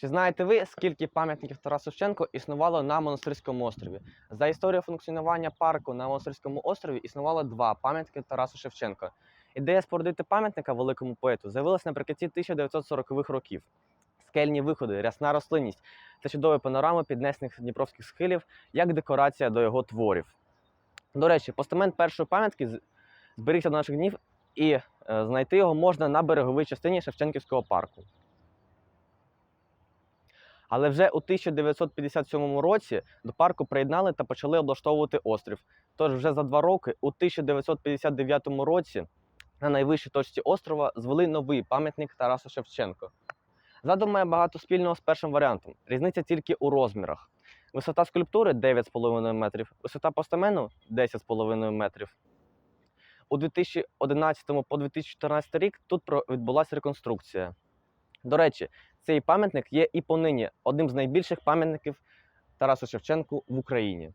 Чи знаєте ви, скільки пам'ятників Тарасу Шевченку існувало на Монастирському острові? За історію функціонування парку на Монастирському острові існувало два пам'ятники Тарасу Шевченка. Ідея спорудити пам'ятника великому поету з'явилася наприкінці 1940-х років. Скельні виходи, рясна рослинність та чудові панорами піднесених дніпровських схилів як декорація до його творів. До речі, постамент першої пам'ятки зберігся до наших днів, і е, знайти його можна на береговій частині Шевченківського парку. Але вже у 1957 році до парку приєднали та почали облаштовувати острів. Тож вже за два роки, у 1959 році, на найвищій точці острова звели новий пам'ятник Тарасу Шевченко. Задум має багато спільного з першим варіантом. Різниця тільки у розмірах. Висота скульптури 9,5 метрів, висота постамену 10,5 метрів. У 2011 по 2014 рік тут відбулася реконструкція. До речі, цей пам'ятник є і понині одним з найбільших пам'ятників Тарасу Шевченку в Україні.